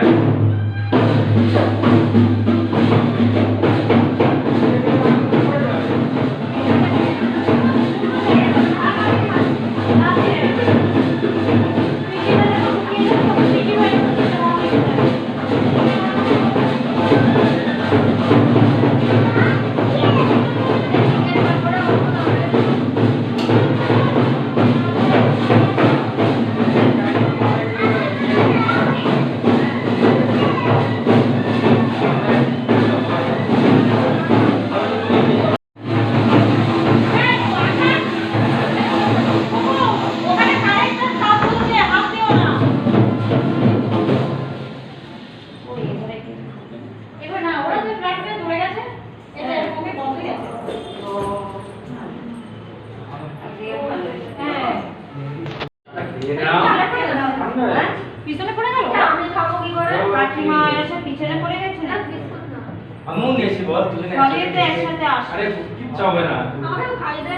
back. হ্যাঁ। হ্যাঁ। হ্যাঁ? পিছনে পড়ে গেল? আমি খাব কি করে? কাকিমা এসে পিছনে পড়ে গেছে। না। আমু নেছি বল তুই না আরে কিচ্ছু হবে না। আমি খাই দে।